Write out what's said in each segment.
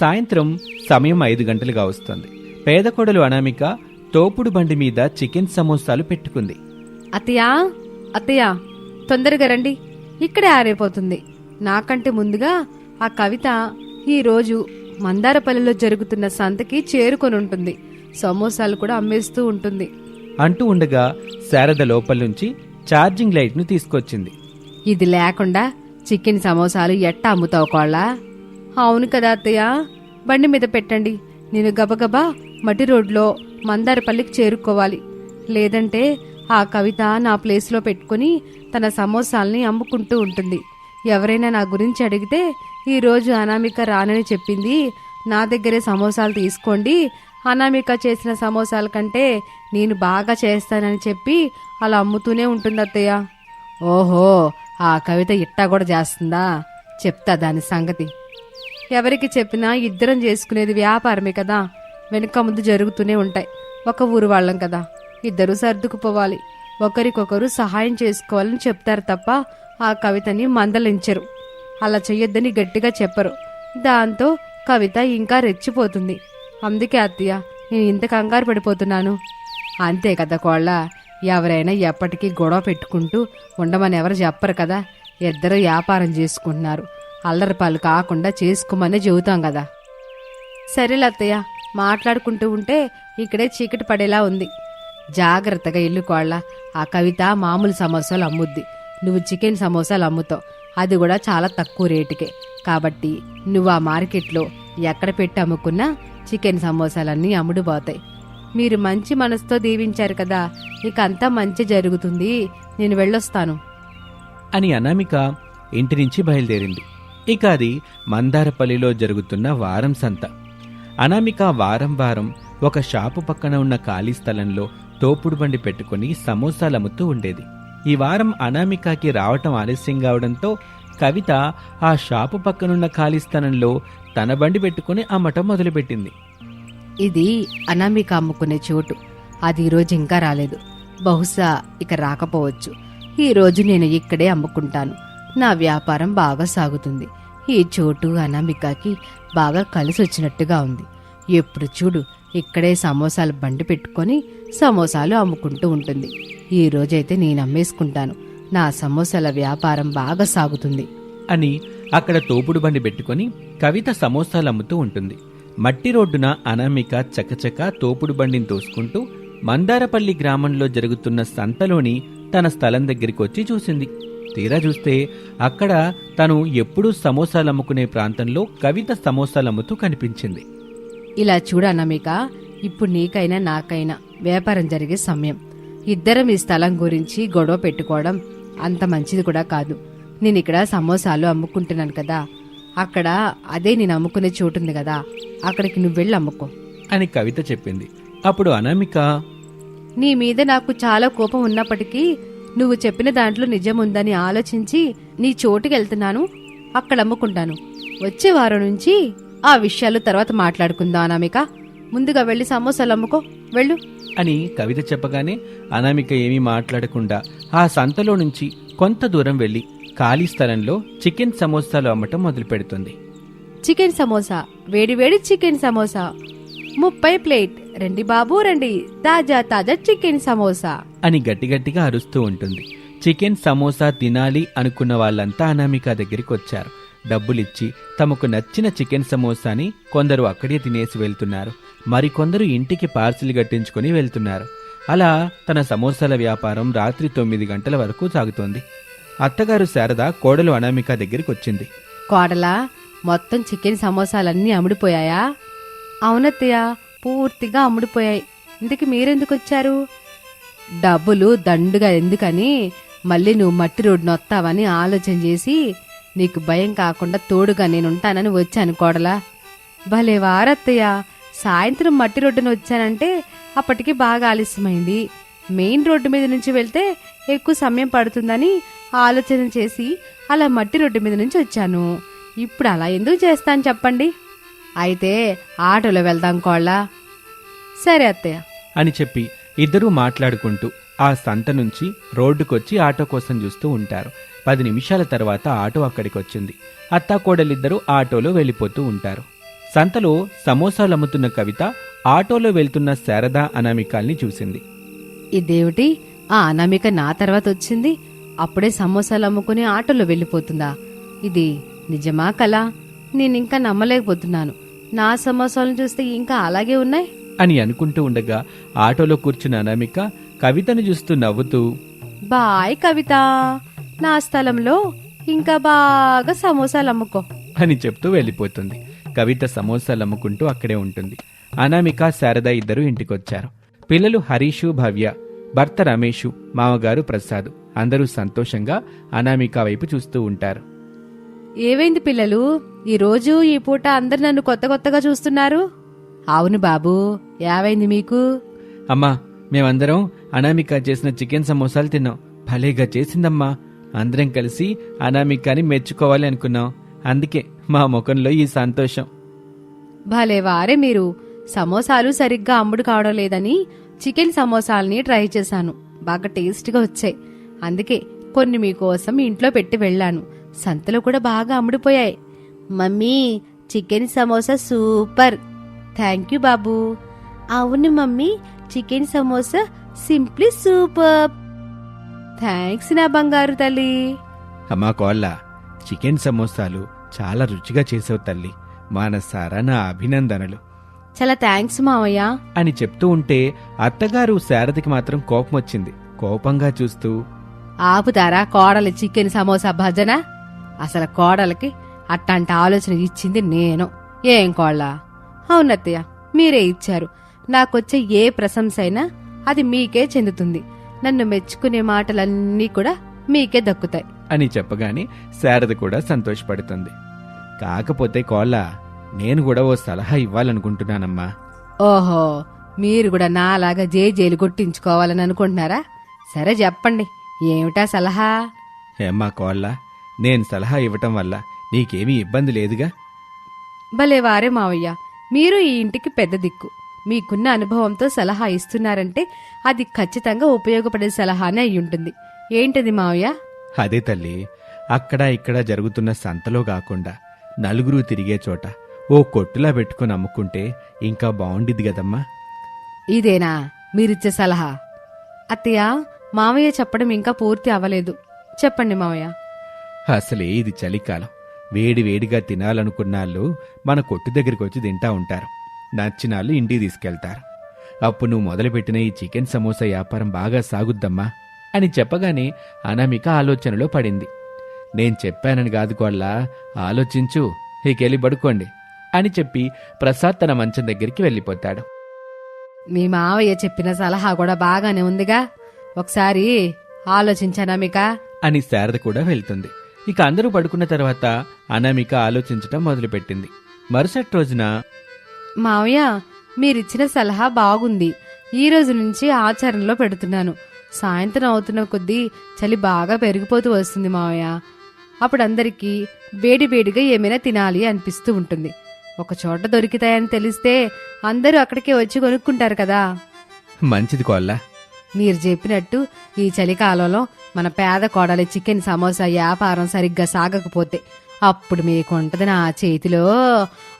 సాయంత్రం సమయం ఐదు గంటలుగా వస్తుంది. పేద కొడలు అనామిక తోపుడు బండి మీద చికెన్ సమోసాలు పెట్టుకుంది. అత్తయ్యా అత్తయ్య తొందరగా రండి. ఇక్కడే ఆరైపోతుంది. నాకంటే ముందుగా ఆ కవిత ఈరోజు మందారపల్లిలో జరుగుతున్న సంతకి చేరుకొని ఉంటుంది సమోసాలు కూడా అమ్మేస్తూ ఉంటుంది. అంటూ ఉండగా శారద లోపల నుంచి ఛార్జింగ్ లైట్ను తీసుకొచ్చింది. ఇది లేకుండా చికెన్ సమోసాలు ఎట్టా అమ్ముతావు కోళ్ళ? అవును కదా అత్తయ్య. బండి మీద పెట్టండి. నేను గబగబా మట్టి రోడ్లో మందారపల్లికి చేరుకోవాలి. లేదంటే ఆ కవిత నా ప్లేస్లో పెట్టుకుని తన సమోసాల్ని అమ్ముకుంటూ ఉంటుంది. ఎవరైనా నా గురించి అడిగితే ఈరోజు అనామిక రానని చెప్పింది. నా దగ్గరే సమోసాలు తీసుకోండి. అనామిక చేసిన సమోసాల కంటే నేను బాగా చేస్తానని చెప్పి అలా అమ్ముతూనే ఉంటుంది అత్తయ్య. ఓహో ఆ కవిత ఇట్టా కూడా చేస్తుందా? చెప్తా దాని సంగతి. ఎవరికి చెప్పినా ఇద్దరం చేసుకునేది వ్యాపారమే కదా. వెనుక ముందు జరుగుతూనే ఉంటాయి. ఒక ఊరు వాళ్ళం కదా. ఇద్దరు సర్దుకుపోవాలి. ఒకరికొకరు సహాయం చేసుకోవాలని చెప్తారు తప్ప ఆ కవితని మందలించరు. అలా చెయ్యొద్దని గట్టిగా చెప్పరు. దాంతో కవిత ఇంకా రెచ్చిపోతుంది. అందుకే అత్తయ్య నేను ఇంత కంగారు పడిపోతున్నాను. అంతే కదా కోళ్ళ. ఎవరైనా ఎప్పటికీ గొడవ పెట్టుకుంటూ ఉండమని ఎవరు చెప్పరు కదా. ఇద్దరు వ్యాపారం చేసుకుంటున్నారు. అల్లరిపాలు కాకుండా చేసుకోమని చెబుతాం కదా. సరే లత్తయ్య మాట్లాడుకుంటూ ఉంటే ఇక్కడే చీకటి పడేలా ఉంది. జాగ్రత్తగా ఇల్లు కోళ్ళ. ఆ కవిత మామూలు సమోసాలు అమ్ముద్ది. నువ్వు చికెన్ సమోసాలు అమ్ముతావు. అది కూడా చాలా తక్కువ రేటుకే. కాబట్టి నువ్వు ఆ మార్కెట్లో ఎక్కడ పెట్టి అమ్ముకున్నా చికెన్ సమోసాలన్నీ అమ్ముడుపోతాయి. మీరు మంచి మనసుతో దీవించారు కదా. ఇక అంతా మంచి జరుగుతుంది. నేను వెళ్ళొస్తాను. అని అనామిక ఇంటి నుంచి బయలుదేరింది. ఇక అది మందారపల్లిలో జరుగుతున్న వారం సంత. అనామిక వారం వారం ఒక షాపు పక్కన ఉన్న ఖాళీ స్థలంలో తోపుడు బండి పెట్టుకుని సమోసాలు అమ్ముతూ ఉండేది. ఈ వారం అనామికకి రావటం ఆలస్యం కావడంతో కవిత ఆ షాపు పక్కనున్న ఖాళీ స్థలంలో తన బండి పెట్టుకుని అమ్మటం మొదలుపెట్టింది. ఇది అనామిక అమ్ముకునే చోటు. అది ఈరోజు ఇంకా రాలేదు. బహుశా ఇక రాకపోవచ్చు. ఈరోజు నేను ఇక్కడే అమ్ముకుంటాను. నా వ్యాపారం బాగా సాగుతుంది. ఈ చోటు అనామికకి బాగా కలిసి వచ్చినట్టుగా ఉంది. ఎప్పుడు చూడు ఇక్కడే సమోసాలు బండి పెట్టుకొని సమోసాలు అమ్ముకుంటూ ఉంటుంది. ఈ రోజైతే నేను అమ్మేసుకుంటాను. నా సమోసాల వ్యాపారం బాగా సాగుతుంది. అని అక్కడ తోపుడు బండి పెట్టుకొని కవిత సమోసాలు అమ్ముతూ ఉంటుంది. మట్టి రోడ్డున అనామిక చకచక తోపుడు బండిని తోసుకుంటూ మందారపల్లి గ్రామంలో జరుగుతున్న సంతలోని తన స్థలం దగ్గరికి వచ్చి చూసింది. తీరా చూస్తే అక్కడ తను ఎప్పుడూ సమోసాలు అమ్ముకునే ప్రాంతంలో కవిత సమోసాలు అమ్ముతూ కనిపించింది. ఇలా చూడనమిక ఇప్పుడు నీకైనా నాకైనా వ్యాపారం జరిగే సమయం. ఇద్దరం ఈ స్థలం గురించి గొడవ పెట్టుకోవడం అంత మంచిది కూడా కాదు. నేను ఇక్కడ సమోసాలు అమ్ముకుంటున్నాను కదా. అక్కడ అదే నేను అమ్ముకునే చోటు ఉంది కదా. అక్కడికి నువ్వు వెళ్ళి అమ్ముకో. అని కవిత చెప్పింది. అప్పుడు అనామిక నీ మీద నాకు చాలా కోపం ఉన్నప్పటికీ నువ్వు చెప్పిన దాంట్లో నిజం ఉందని ఆలోచించి నీ చోటుకి వెళ్తున్నాను అక్కడ అమ్ముకుంటాను. వచ్చే వారం నుంచి ఆ విషయాలు తర్వాత మాట్లాడుకుందాం అనామిక. ముందుగా వెళ్ళి సమోసాలు అమ్ముకో. వెళ్ళు. అని కవిత చెప్పగానే అనామిక ఏమీ మాట్లాడకుండా ఆ సంతలో నుంచి కొంత దూరం వెళ్ళి ఖాళీ స్థలంలో చికెన్ సమోసాలు అమ్మటం మొదలు పెడుతుంది చికెన్ సమోసా. వేడి వేడి చికెన్ సమోసా. ముప్పై ప్లేట్ రండి బాబు రండి. తాజా తాజా చికెన్ సమోసా. అని గట్టిగట్టిగా అరుస్తూ ఉంటుంది. చికెన్ సమోసా తినాలి అనుకున్న వాళ్ళంతా అనామిక దగ్గరికి వచ్చారు. డబ్బులిచ్చి తమకు నచ్చిన చికెన్ సమోసాని కొందరు అక్కడే తినేసి వెళ్తున్నారు. మరికొందరు ఇంటికి పార్సిల్ కట్టించుకొని వెళ్తున్నారు. అలా తన సమోసాల వ్యాపారం రాత్రి తొమ్మిది గంటల వరకు సాగుతోంది. అత్తగారు శారద కోడలు అనామిక దగ్గరికి వచ్చింది. కోడలా మొత్తం చికెన్ సమోసాలన్నీ అమ్ముడిపోయాయా? అవునత్తయ్య పూర్తిగా అమ్ముడిపోయాయి. ఇంతకి మీరెందుకు వచ్చారు? డబ్బులు దండుగా ఎందుకని మళ్ళీ నువ్వు మట్టి రోడ్డున నొత్తావని ఆలోచన చేసి నీకు భయం కాకుండా తోడుగా నేనుంటానని వచ్చాను కోడలా. భలే వారత్తయ్య. సాయంత్రం మట్టి రోడ్డున వచ్చానంటే అప్పటికి బాగా ఆలస్యమైంది. మెయిన్ రోడ్డు మీద నుంచి వెళ్తే ఎక్కువ సమయం పడుతుందని ఆలోచన చేసి అలా మట్టి రోడ్డు మీద నుంచి వచ్చాను. ఇప్పుడు అలా ఎందుకు చేస్తాను చెప్పండి? అయితే ఆటోలో వెళ్దాం కోళ్ళ సరే అత్తయ్య. అని చెప్పి ఇద్దరూ మాట్లాడుకుంటూ ఆ సంత నుంచి రోడ్డుకొచ్చి ఆటో కోసం చూస్తూ ఉంటారు. పది నిమిషాల తర్వాత ఆటో అక్కడికి వచ్చింది అత్తాకోడలిద్దరూ ఆటోలో వెళ్ళిపోతూ ఉంటారు. సంతలో సమోసాలు అమ్ముతున్న కవిత ఆటోలో వెళ్తున్న శారద అనామికాల్ని చూసింది. ఇదేమిటి? ఆ అనామిక నా తర్వాత వచ్చింది. అప్పుడే సమోసాలు అమ్ముకుని ఆటోలో వెళ్ళిపోతుందా? ఇది నిజమా కళ? నేనింకా నమ్మలేకపోతున్నాను. నా సమోసాలను చూస్తే ఇంకా అలాగే ఉన్నాయి? అని అనుకుంటూ ఉండగా ఆటోలో కూర్చున్న అనామిక కవితను చూస్తూ నవ్వుతూ బాయ్ కవిత నా స్థలంలో ఇంకా బాగా సమోసాలు అమ్ముకో. అని చెప్తూ వెళ్ళిపోతుంది. కవిత సమోసాలు అమ్ముకుంటూ అక్కడే ఉంటుంది. అనామిక శారద ఇద్దరు ఇంటికొచ్చారు. పిల్లలు హరీషు భవ్య భర్త రమేషు మామగారు ప్రసాద్ అందరూ సంతోషంగా అనామిక వైపు చూస్తూ ఉంటారు. ఏవైంది పిల్లలు? ఈ రోజు ఈ పూట అందరు నన్ను కొత్త కొత్తగా చూస్తున్నారు? అవును బాబు ఏవైంది మీకు? అమ్మా మేమందరం అనామిక చేసిన చికెన్ సమోసాలు తిన్నాం. భలేగా చేసిందమ్మా. అందరం కలిసి అనామికాని మెచ్చుకోవాలి అనుకున్నాం. అందుకే మా ముఖంలో ఈ సంతోషం. భలే వారే మీరు. సమోసాలు సరిగ్గా అమ్ముడు కావడం లేదని చికెన్ సమోసాల్ని ట్రై చేశాను. బాగా టేస్ట్గా వచ్చాయి. అందుకే కొన్ని మీకోసం ఇంట్లో పెట్టి వెళ్ళాను. సంతలో కూడా బాగా అమ్ముడుపోయాయి. Mummy chicken samosa super. Thank you బాబు అవును mummy. Chicken samosa simply super. Thanks నా బంగారు తల్లి. అమ్మా కోళ్ళ. చికెన్ సమోసాలు చాలా రుచిగా చేసావు తల్లి. మానసారా నా అభినందనలు. చాలా థ్యాంక్స్ మావయ్య. అని చెప్తూ ఉంటే అత్తగారు శారదకి మాత్రం కోపం వచ్చింది. కోపంగా చూస్తూ ఆపుతారా కోడలి చికెన్ సమోసా భజన? అసలు కోడలికి అట్టాంటి ఆలోచన ఇచ్చింది నేను. ఏం కోళ్ళ? అవునత్తయ్య మీరే ఇచ్చారు. నాకొచ్చే ఏ ప్రశంస అయినా అది మీకే చెందుతుంది. నన్ను మెచ్చుకునే మాటలన్నీ కూడా మీకే దక్కుతాయి. అని చెప్పగానే శారద కూడా సంతోషపడుతుంది. కాకపోతే కోళ్ళ నేను కూడా ఓ సలహా ఇవ్వాలనుకుంటున్నానమ్మా. ఓహో మీరు కూడా నాలాగా జేజేలు కొట్టించుకోవాలని అనుకుంటున్నారా? సరే చెప్పండి ఏమిటా సలహా? ఏమ్మా కోళ్ళ నేను సలహా ఇవ్వటం వల్ల నీకేమీ ఇబ్బంది లేదుగా? భలే వారే మావయ్య. మీరు ఈ ఇంటికి పెద్ద దిక్కు. మీకున్న అనుభవంతో సలహా ఇస్తున్నారంటే అది ఖచ్చితంగా ఉపయోగపడే సలహానే అయి ఉంటుంది ఏంటది మావయ్య? అదే తల్లి అక్కడ ఇక్కడ జరుగుతున్న సంతలో కాకుండా నలుగురు తిరిగే చోట ఓ కొట్టులా పెట్టుకుని అమ్ముకుంటే ఇంకా బాగుండిద్ది కదమ్మా. ఇదేనా? మీరిచ్చే సలహా? అత్తయ్య మావయ్య చెప్పడం ఇంకా పూర్తి అవ్వలేదు. చెప్పండి మావయ్య. అసలే ఇది చలికాలం. వేడి వేడిగా తినాలనుకున్నాళ్ళు మన కొట్టు దగ్గరికి వచ్చి తింటా ఉంటారు. నచ్చినాళ్ళు ఇంటికి తీసుకెళ్తారు. అప్పుడు నువ్వు మొదలుపెట్టిన ఈ చికెన్ సమోసా వ్యాపారం బాగా సాగుద్దమ్మా అని చెప్పగానే అనామిక ఆలోచనలో పడింది. నేను చెప్పానని కాదు కోళ్ళ ఆలోచించు ఇకెళ్ళి పడుకోండి అని చెప్పి ప్రసాద్ తన మంచం దగ్గరికి వెళ్ళిపోతాడు. మీ మావయ్య చెప్పిన సలహా కూడా బాగానే ఉందిగా. ఒకసారి ఆలోచించానా మీక అని శారద కూడా వెళ్తుంది. ఇక అందరూ పడుకున్న తర్వాత అనామిక ఆలోచించటం మొదలుపెట్టింది. మరుసటి రోజున మావయ్య మీరిచ్చిన సలహా బాగుంది. ఈ రోజు నుంచి ఆచరణలో పెడుతున్నాను. సాయంత్రం అవుతున్న కొద్దీ చలి బాగా పెరిగిపోతూ వస్తుంది మావయ్య. అప్పుడు అందరికీ వేడి వేడిగా ఏమైనా తినాలి అనిపిస్తూ ఉంటుంది. ఒక చోట దొరికితాయని తెలిస్తే అందరూ అక్కడికే వచ్చి కొనుక్కుంటారు కదా. మంచిది కోళ్ళ. మీరు చెప్పినట్టు ఈ చలికాలంలో మన పేద కోడలి చికెన్ సమోసా వ్యాపారం సరిగ్గా సాగకపోతే అప్పుడు మీకు ఉంటది నా చేతిలో.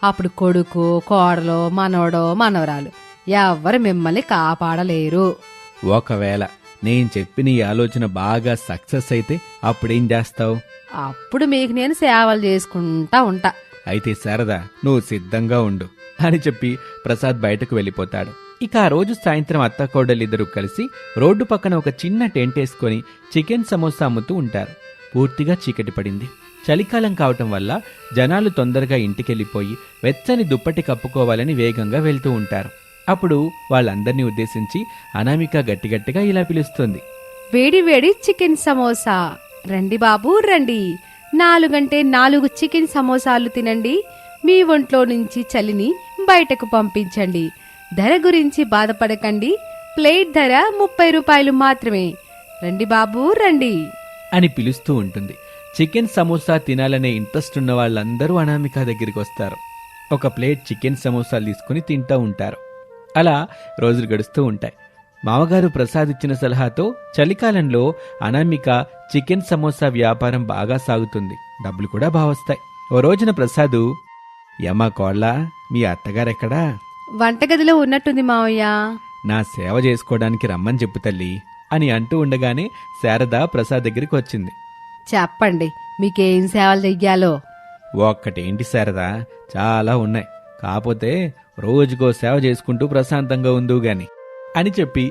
అప్పుడు కొడుకు కోడలో మనవడో మనవరాలు ఎవ్వరు మిమ్మల్ని కాపాడలేరు. ఒకవేళ నేను చెప్పిన ఈ ఆలోచన బాగా సక్సెస్ అయితే అప్పుడేం చేస్తావు? అప్పుడు మీకు నేను సేవలు చేసుకుంటా ఉంటా. అయితే శారదా నువ్వు సిద్ధంగా ఉండు. అని చెప్పి ప్రసాద్ బయటకు వెళ్ళిపోతాడు. ఇక ఆ రోజు సాయంత్రం అత్త కోడలిద్దరూ కలిసి రోడ్డు పక్కన ఒక చిన్న టెంట్ వేసుకొని చికెన్ సమోసా అమ్ముతూ ఉంటారు. పూర్తిగా చీకటి పడింది. చలికాలం కావటం వల్ల జనాలు తొందరగా ఇంటికెళ్ళిపోయి వెచ్చని దుప్పటి కప్పుకోవాలని వేగంగా వెళ్తూ ఉంటారు. అప్పుడు వాళ్ళందరినీ ఉద్దేశించి అనామిక గట్టిగట్టిగా ఇలా పిలుస్తుంది. వేడి వేడి చికెన్ సమోసా. రండి బాబు రండి. నాలుగంటే నాలుగు చికెన్ సమోసాలు తినండి. మీ ఒంట్లో నుంచి చలిని బయటకు పంపించండి. ధర గురించి బాధపడకండి. ప్లేట్ ధర ముప్పై రూపాయలు మాత్రమే. రండి బాబు రండి. అని పిలుస్తూ ఉంటుంది. చికెన్ సమోసా తినాలనే ఇంట్రెస్ట్ ఉన్న వాళ్ళందరూ అనామిక దగ్గరికి వస్తారు. ఒక ప్లేట్ చికెన్ సమోసాలు తీసుకుని తింటూ ఉంటారు. అలా రోజులు గడుస్తూ ఉంటాయి. మామగారు ప్రసాద్ ఇచ్చిన సలహాతో చలికాలంలో అనామిక చికెన్ సమోసా వ్యాపారం బాగా సాగుతుంది. డబ్బులు కూడా బాగా వస్తాయి ఓ రోజున ప్రసాదు యమ్మా కోళ్ళ మీ అత్తగారెక్కడా? వంటగదిలో ఉన్నట్టుంది మావయ్య. నా సేవ చేసుకోవడానికి రమ్మని చెప్పు తల్లి అని అంటూ ఉండగానే శారద ప్రసాద్ దగ్గరికి వచ్చింది. చెప్పండి మీకేం సేవలు చెయ్యాలో? ఒక్కటేంటి శారదా చాలా ఉన్నాయి. కాకపోతే రోజుకో సేవ చేసుకుంటూ ప్రశాంతంగా ఉండు గాని అని చెప్పి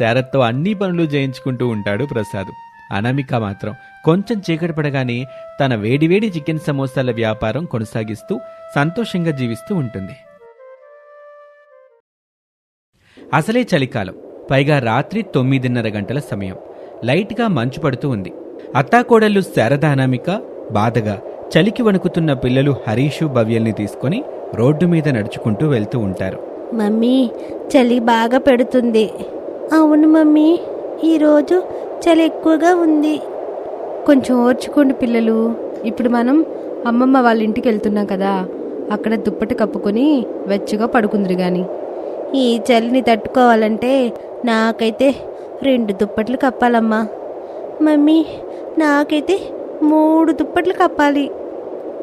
శారద్తో అన్ని పనులు చేయించుకుంటూ ఉంటాడు ప్రసాద్. అనామిక మాత్రం కొంచెం చీకటి పడగానే తన వేడివేడి చికెన్ సమోసాల వ్యాపారం కొనసాగిస్తూ సంతోషంగా జీవిస్తూ ఉంటుంది. అసలే చలికాలం. పైగా రాత్రి తొమ్మిదిన్నర గంటల సమయం. లైట్గా మంచు పడుతూ ఉంది. అత్తాకోడళ్ళు శారదానామిక బాధగా చలికి వణుకుతున్న పిల్లలు హరీషు భవ్యల్ని తీసుకొని రోడ్డు మీద నడుచుకుంటూ వెళ్తూ ఉంటారు. మమ్మీ చలి బాగా పెడుతుంది. అవును మమ్మీ ఈరోజు చలి ఎక్కువగా ఉంది. కొంచెం ఓర్చుకోండి పిల్లలు. ఇప్పుడు మనం అమ్మమ్మ వాళ్ళ ఇంటికి వెళ్తున్నాం కదా అక్కడ దుప్పటి కప్పుకొని వెచ్చగా పడుకుందరు గాని. ఈ చలిని తట్టుకోవాలంటే నాకైతే రెండు దుప్పట్లు కప్పాలమ్మా. మమ్మీ నాకైతే మూడు దుప్పట్లు కప్పాలి.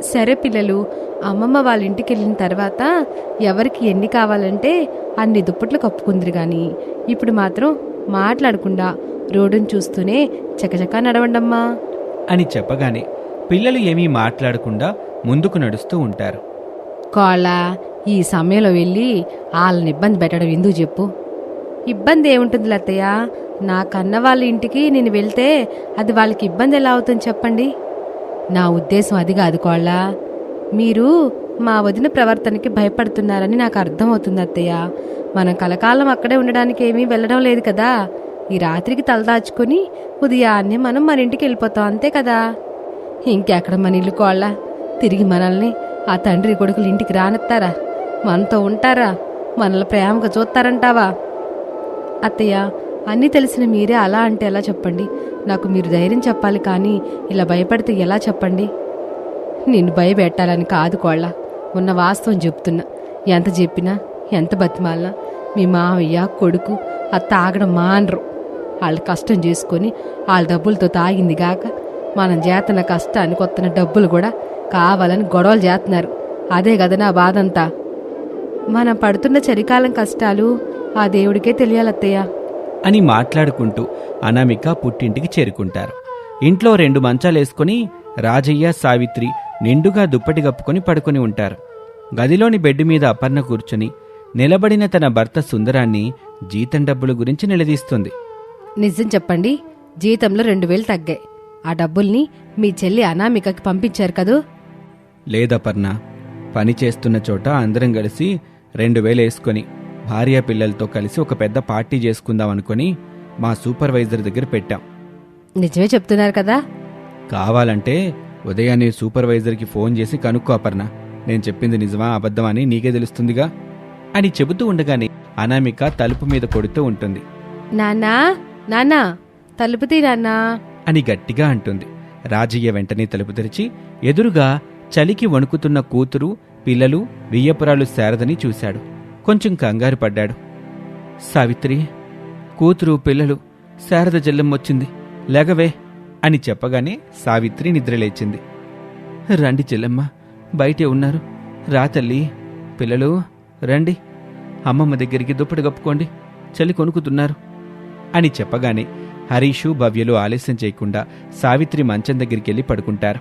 సరే పిల్లలు అమ్మమ్మ వాళ్ళ ఇంటికి వెళ్ళిన తర్వాత ఎవరికి ఎన్ని కావాలంటే అన్ని దుప్పట్లు కప్పుకుందరు గాని. ఇప్పుడు మాత్రం మాట్లాడకుండా రోడ్డును చూస్తూనే చకచకా నడవండమ్మా. అని చెప్పగానే పిల్లలు ఏమీ మాట్లాడకుండా ముందుకు నడుస్తూ ఉంటారు. కోళ్ళ ఈ సమయంలో వెళ్ళి వాళ్ళని ఇబ్బంది పెట్టడం ఎందుకు చెప్పు? ఇబ్బంది ఏముంటుంది లత్తయ్య నా కన్న వాళ్ళ ఇంటికి నేను వెళ్తే అది వాళ్ళకి ఇబ్బంది ఎలా అవుతుంది చెప్పండి. నా ఉద్దేశం అది కాదు కోళ్ళ. మీరు మా వదిన ప్రవర్తనకి భయపడుతున్నారని నాకు అర్థమవుతుంది అత్తయ్య. మనం కలకాలం అక్కడే ఉండడానికి ఏమీ వెళ్ళడం లేదు కదా. ఈ రాత్రికి తలదాచుకొని ఉదయాన్నే మనం మన ఇంటికి వెళ్ళిపోతాం అంతే కదా? ఇంకెక్కడ మన ఇల్లు కోళ్ళ? తిరిగి మనల్ని ఆ తండ్రి కొడుకులు ఇంటికి రానెత్తారా మనతో ఉంటారా? మనల్ని ప్రేమగా చూస్తారంటావా? అత్తయ్య అన్నీ తెలిసిన మీరే అలా అంటే ఎలా చెప్పండి? నాకు మీరు ధైర్యం చెప్పాలి కానీ ఇలా భయపడితే ఎలా చెప్పండి? నిన్ను భయపెట్టాలని కాదు కోళ్ళ ఉన్న వాస్తవం చెప్తున్నా. ఎంత చెప్పినా ఎంత బతిమాలినా మీ మావయ్య కొడుకు అది తాగడం మానరు. వాళ్ళు కష్టం చేసుకొని వాళ్ళ డబ్బులతో తాగింది గాక మనం చేస్తున్న కష్టానికి వస్తున్న డబ్బులు కూడా కావాలని గొడవలు చేస్తున్నారు. అదే కదా నా బాధంతా. మనం పడుతున్న చలికాలం కష్టాలు ఆ దేవుడికే తెలియాలత్తయ్య. అని మాట్లాడుకుంటూ అనామిక పుట్టింటికి చేరుకుంటారు. ఇంట్లో రెండు మంచాలేసుకుని రాజయ్య సావిత్రి నిండుగా దుప్పటి కప్పుకొని పడుకొని ఉంటారు. గదిలోని బెడ్ మీద అపర్ణ కూర్చుని నిలబడిన తన భర్త సుందరాన్ని జీతం డబ్బుల గురించి నిలదీస్తుంది. నిజం చెప్పండి జీతంలో రెండు వేలు తగ్గాయి. ఆ డబ్బుల్ని మీ చెల్లి అనామికకి పంపించారు కదూ? లేదపర్ణ పని చేస్తున్న చోట అందరం కలిసి రెండు వేలు వేసుకొని భార్య పిల్లలతో కలిసి ఒక పెద్ద పార్టీ చేసుకుందాం అనుకొని మా సూపర్వైజర్ దగ్గర పెట్టాం. నిజమే చెప్తున్నారు కదా? కావాలంటే ఉదయాన్నే సూపర్వైజర్కి ఫోన్ చేసి కనుక్కో అపర్ణ నేను చెప్పింది నిజమా అబద్ధమా అని నీకే తెలుస్తుందిగా? అని చెబుతూ ఉండగానే అనామిక తలుపు మీద కొడుతూ ఉంటుంది. నాన్నా నాన్నా తలుపు నాన్నా. అని గట్టిగా అంటుంది. రాజయ్య వెంటనే తలుపు తెరిచి ఎదురుగా చలికి వణుకుతున్న కూతురు పిల్లలు వియ్యపురాలు శారదని చూశాడు. కొంచెం కంగారు పడ్డాడు. సావిత్రి కూతురు పిల్లలు శారద వచ్చింది. లేగవే అని చెప్పగానే సావిత్రి నిద్రలేచింది రండి చెల్లెమ్మ బయటే ఉన్నారు. రా తల్లి పిల్లలు రండి. అమ్మమ్మ దగ్గరికి దుప్పటి కప్పుకోండి. చలి కొనుకుతున్నారు. అని చెప్పగానే హరీషు భవ్యలు ఆలస్యం చేయకుండా సావిత్రి మంచం దగ్గరికి వెళ్ళి పడుకుంటారు.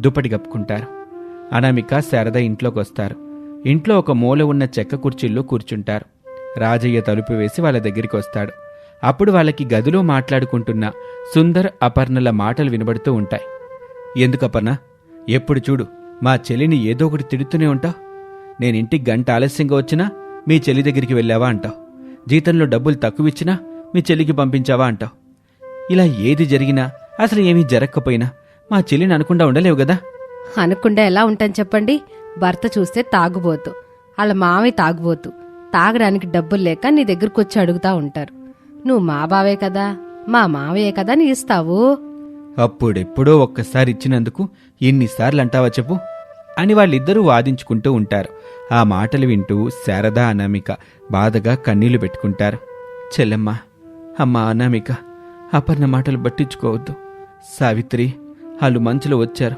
దుప్పటి కప్పుకుంటారు. అనామిక శారద ఇంట్లోకి వస్తారు ఇంట్లో ఒక మూల ఉన్న చెక్క కుర్చీల్లో కూర్చుంటారు. రాజయ్య తలుపు వేసి వాళ్ళ దగ్గరికి వస్తాడు అప్పుడు వాళ్ళకి గదిలో మాట్లాడుకుంటున్న సుందర్ అపర్ణల మాటలు వినబడుతూ ఉంటాయి. ఎందుకు అపర్ణ? ఎప్పుడు చూడు మా చెల్లిని ఏదో ఒకటి తిడుతూనే ఉంటావు. నేనింటికి గంట ఆలస్యంగా వచ్చినా మీ చెల్లి దగ్గరికి వెళ్ళావా అంటావు. జీతంలో డబ్బులు తక్కువ ఇచ్చినా మీ చెల్లికి పంపించావా అంటావు ఇలా ఏది జరిగినా అసలు ఏమీ జరగకపోయినా మా చెల్లిని అనకుండా ఉండలేవు కదా. అనకుండా ఎలా ఉంటాను చెప్పండి? భర్త చూస్తే తాగుబోతు. వాళ్ళ మావయ్య తాగుబోతు. తాగడానికి డబ్బులు లేక నీ దగ్గరకు వచ్చి అడుగుతా ఉంటారు. నువ్వు మా బావే కదా మా మావయ్యే కదా నీ ఇస్తావు. అప్పుడెప్పుడో ఒక్కసారి ఇచ్చినందుకు ఎన్నిసార్లు అంటావా చెప్పు? అని వాళ్ళిద్దరూ వాదించుకుంటూ ఉంటారు. ఆ మాటలు వింటూ శారదా అనామిక బాధగా కన్నీళ్ళు పెట్టుకుంటారు. చెల్లెమ్మ అమ్మ అనామిక అపర్ణ మాటలు పట్టించుకోవద్దు. సావిత్రి వాళ్ళు మంచులో వచ్చారు.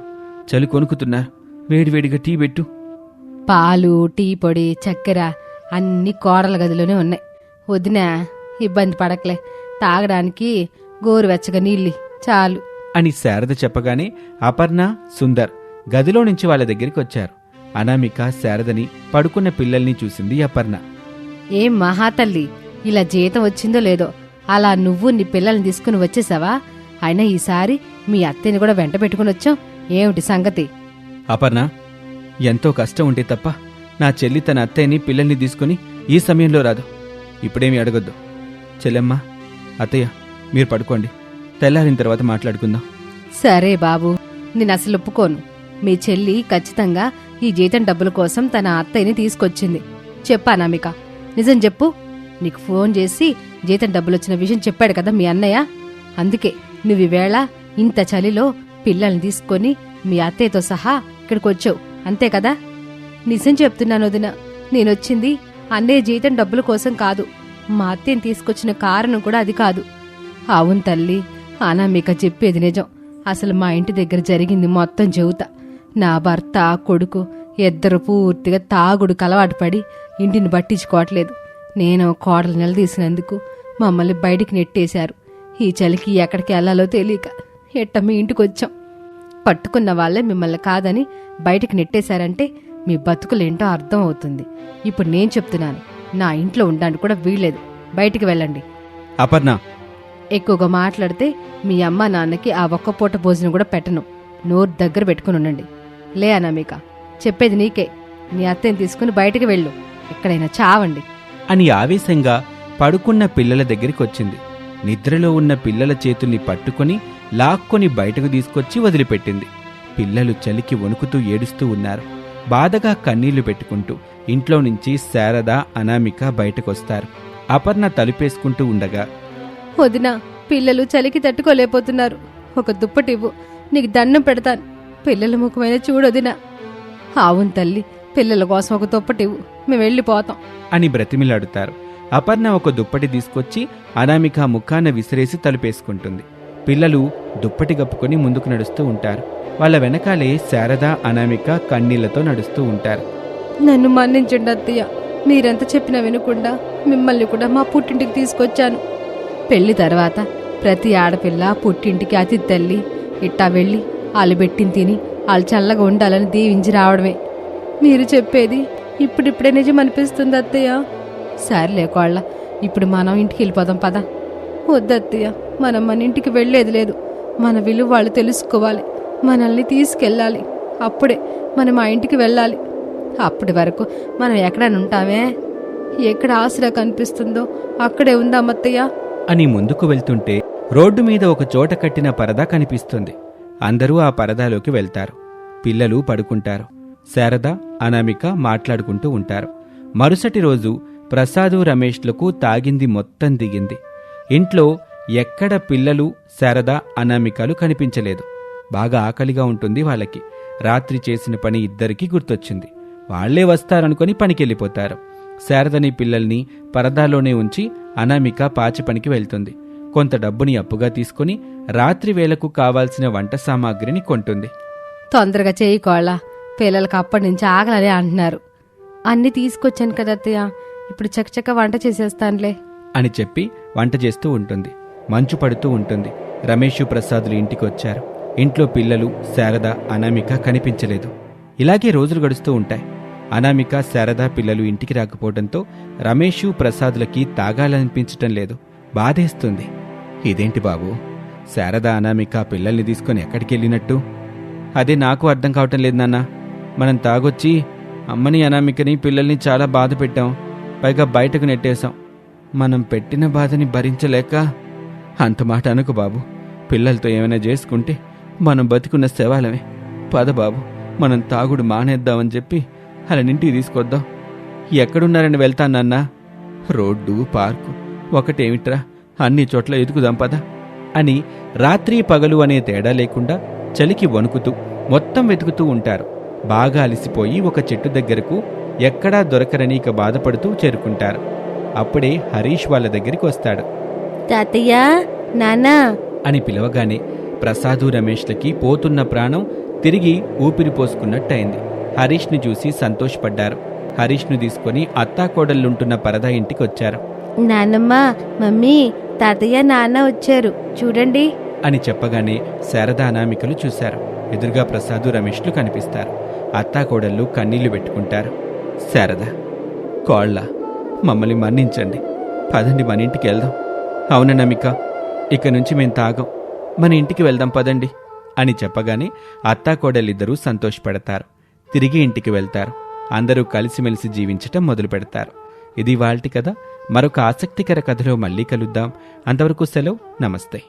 చలి కొనుక్కుతున్నారు వేడివేడిగా టీ పెట్టు. పాలు టీ పొడి చక్కెర అన్ని కోడల గదిలోనే ఉన్నాయి. వదినా ఇబ్బంది పడకలే. తాగడానికి గోరువెచ్చగా నీళ్ళి చాలు. అని శారద చెప్పగానే అపర్ణ సుందర్ గదిలో నుంచి వాళ్ళ దగ్గరికి వచ్చారు. అనామిక శారదని పడుకున్న పిల్లల్ని చూసింది అపర్ణ. ఏం మహాతల్లి ఇలా జీతం వచ్చిందో లేదో అలా నువ్వు నీ పిల్లల్ని తీసుకుని వచ్చేసావా? అయినా ఈసారి మీ అత్తయ్యని కూడా వెంట పెట్టుకుని వచ్చాం. ఏమిటి సంగతి? అపర్ణ ఎంతో కష్టం ఉంటే తప్ప నా చెల్లి తన అత్తయ్యని పిల్లల్ని తీసుకుని ఈ సమయంలో రాదు. ఇప్పుడేమీ అడగొద్దు. చెల్లెమ్మ అత్తయ్య మీరు పడుకోండి. తెల్లారిన తర్వాత మాట్లాడుకుందాం. సరే బాబు నేను అసలు ఒప్పుకోను. మీ చెల్లి ఖచ్చితంగా ఈ జీతం డబ్బుల కోసం తన అత్తయ్యని తీసుకొచ్చింది. చెప్పానామిక నిజం చెప్పు. నీకు ఫోన్ చేసి జీతం డబ్బులు వచ్చిన విషయం చెప్పాడు కదా మీ అన్నయ్య? అందుకే నువ్వు ఈవేళ ఇంత చలిలో పిల్లల్ని తీసుకొని మీ అత్తయ్యతో సహా ఇక్కడికి వచ్చావు అంతే కదా? నిజం చెప్తున్నాను వదిన నేనొచ్చింది అన్నయ్య జీతం డబ్బుల కోసం కాదు. మా అత్తయ్యని తీసుకొచ్చిన కారణం కూడా అది కాదు. అవును తల్లి అనామిక చెప్పేది నిజం. అసలు మా ఇంటి దగ్గర జరిగింది మొత్తం చెబుతా. నా భర్త కొడుకు ఇద్దరు పూర్తిగా తాగుడు అలవాటు పడి ఇంటిని పట్టించుకోవట్లేదు. నేను కోడలు నిలదీసినందుకు మమ్మల్ని బయటికి నెట్టేశారు. ఈ చలికి ఎక్కడికి వెళ్ళాలో తెలియక ఎట్ట మీ ఇంటికి వచ్చాం పట్టుకున్న వాళ్ళే మిమ్మల్ని కాదని బయటికి నెట్టేశారంటే మీ బతుకులేంటో అర్థం అవుతుంది. ఇప్పుడు నేను చెప్తున్నాను నా ఇంట్లో ఉండడానికి కూడా వీల్లేదు. బయటికి వెళ్ళండి. అపర్ణ. ఎక్కువగా మాట్లాడితే మీ అమ్మ నాన్నకి ఆ ఒక్క పూట భోజనం కూడా పెట్టను. నోరు దగ్గర పెట్టుకుని ఉండండి. లే అనామిక చెప్పేది నీకే. నీ అత్తని తీసుకుని బయటికి వెళ్ళు. ఎక్కడైనా చావండి. అని ఆవేశంగా పడుకున్న పిల్లల దగ్గరికి వచ్చింది నిద్రలో ఉన్న పిల్లల చేతుల్ని పట్టుకొని లాక్కొని బయటకు తీసుకొచ్చి వదిలిపెట్టింది. పిల్లలు చలికి వణుకుతూ ఏడుస్తూ ఉన్నారు. బాధగా కన్నీళ్ళు పెట్టుకుంటూ ఇంట్లో నుంచి శారద అనామిక బయటకొస్తారు. అపర్ణ తలుపేసుకుంటూ ఉండగా వదిన పిల్లలు చలికి తట్టుకోలేకపోతున్నారు. ఒక దుప్పటివ్వు. నీకు దండం పెడతాను. పిల్లల ముఖమైన చూడొదిన. అవును తల్లి పిల్లల కోసం ఒక దుప్పటివ్వు. మేము వెళ్ళిపోతాం. అని బ్రతిమిలాడుతారు. అపర్ణ ఒక దుప్పటి తీసుకొచ్చి అనామిక ముఖాన విసిరేసి తలుపేసుకుంటుంది. పిల్లలు దుప్పటి కప్పుకొని ముందుకు నడుస్తూ ఉంటారు. వాళ్ళ వెనకాలే శారద అనామిక కన్నీళ్ళతో నడుస్తూ ఉంటారు. నన్ను మన్నించండి అత్తయ్య. మీరెంత చెప్పినా వినకుండా మిమ్మల్ని కూడా మా పుట్టింటికి తీసుకొచ్చాను. పెళ్ళి తర్వాత ప్రతి ఆడపిల్ల పుట్టింటికి అతిథి తల్లి ఇట్టా వెళ్ళి వాళ్ళు పెట్టిన తిని వాళ్ళు చల్లగా ఉండాలని దీవించి రావడమే. మీరు చెప్పేది ఇప్పుడిప్పుడే నిజం అనిపిస్తుంది అత్తయ్య. సర్లే కోళ్ళ ఇప్పుడు మనం ఇంటికి వెళ్ళిపోదాం పద. వద్దత్తయ్య మనం మన ఇంటికి వెళ్ళేది లేదు. మన విలువ వాళ్ళు తెలుసుకోవాలి. మనల్ని తీసుకెళ్ళాలి. అప్పుడే మనం ఆ ఇంటికి వెళ్ళాలి. అప్పటి వరకు మనం ఎక్కడైనా ఉంటామే? ఎక్కడ ఆసరా కనిపిస్తుందో అక్కడే ఉందా మత్తయ్య అని ముందుకు వెళ్తుంటే రోడ్డు మీద ఒక చోట కట్టిన పరదా కనిపిస్తుంది. అందరూ ఆ పరదాలోకి వెళ్తారు. పిల్లలు పడుకుంటారు. శారద అనామిక మాట్లాడుకుంటూ ఉంటారు. మరుసటి రోజు ప్రసాదు రమేష్లకు తాగింది మొత్తం దిగింది. ఇంట్లో ఎక్కడ పిల్లలు శారద అనామికలు కనిపించలేదు. బాగా ఆకలిగా ఉంటుంది వాళ్ళకి. రాత్రి చేసిన పని ఇద్దరికీ గుర్తొచ్చింది. వాళ్ళే వస్తారనుకుని పనికెళ్ళిపోతారు. శారదని పిల్లల్ని పరదాలోనే ఉంచి అనామిక పాచి పనికి వెళ్తుంది. కొంత డబ్బుని అప్పుగా తీసుకుని రాత్రి వేళకు కావాల్సిన వంట సామాగ్రిని కొంటుంది. తొందరగా చేయి కోళ్ళ. పిల్లలకి అప్పటి నుంచి ఆకలనే అంటున్నారు. అన్నీ తీసుకొచ్చాను కదా అత్తయ్య. ఇప్పుడు చకచక వంట చేసేస్తానులే. అని చెప్పి వంట చేస్తూ ఉంటుంది. మంచు పడుతూ ఉంటుంది. రమేష్ ప్రసాదులు ఇంటికి వచ్చారు. ఇంట్లో పిల్లలు శారద అనామిక కనిపించలేదు. ఇలాగే రోజులు గడుస్తూ ఉంటాయి. అనామిక శారద పిల్లలు ఇంటికి రాకపోవడంతో రమేష్ ప్రసాదులకి తాగాలనిపించటం లేదు. బాధేస్తుంది. ఇదేంటి బాబు? శారద అనామిక పిల్లల్ని తీసుకొని ఎక్కడికి వెళ్ళినట్టు అదే నాకు అర్థం కావటం లేదు నాన్నా. మనం తాగొచ్చి అమ్మని అనామికని పిల్లల్ని చాలా బాధ పెట్టాం. పైగా బయటకు నెట్టేశాం. మనం పెట్టిన బాధని భరించలేక అంత మాట అనుకు బాబు. పిల్లలతో ఏమైనా చేసుకుంటే మనం బతికున్న శవాలమే. పద బాబు మనం తాగుడు మానేద్దామని చెప్పి ఇంటికి తీసుకొద్దాం. ఎక్కడున్నారని వెళ్తానన్నా రోడ్డు పార్కు ఒకటేమిట్రా? అన్ని చోట్ల ఎదుగుదాం పద అని రాత్రి పగలు అనే తేడా లేకుండా చలికి వణుకుతూ మొత్తం వెతుకుతూ ఉంటారు. బాగా అలసిపోయి ఒక చెట్టు దగ్గరకు ఎక్కడా దొరకరని ఇక బాధపడుతూ చేరుకుంటారు. అప్పుడే హరీష్ వాళ్ళ దగ్గరికి వస్తాడు. తాతయ్య నానా అని పిలవగానే ప్రసాదు రమేష్లకి పోతున్న ప్రాణం తిరిగి ఊపిరి పోసుకున్నట్టయింది. హరీష్ని చూసి సంతోషపడ్డారు. హరీష్ను తీసుకొని అత్తాకోడళ్ళుంటున్న పరదా ఇంటికి వచ్చారు నానమ్మ మమ్మీ తాతయ్య నాన్న వచ్చారు. చూడండి. అని చెప్పగానే శారద అనామికలు చూశారు. ఎదురుగా ప్రసాదు రమేష్లు కనిపిస్తారు. అత్తాకోడళ్ళు కన్నీళ్ళు పెట్టుకుంటారు. శారద కోళ్ళ మమ్మల్ని మన్నించండి. పదండి మన ఇంటికి వెళ్దాం. అవునా నమిక ఇక నుంచి మేం తాగం. మన ఇంటికి వెళ్దాం పదండి అని చెప్పగానే అత్తాకోడలిద్దరూ సంతోషపడతారు. తిరిగి ఇంటికి వెళ్తారు. అందరూ కలిసిమెలిసి జీవించటం మొదలు పెడతారు. ఇది వాళ్ళ కథ. మరొక ఆసక్తికర కథలో మళ్ళీ కలుద్దాం. అంతవరకు సెలవు. నమస్తే.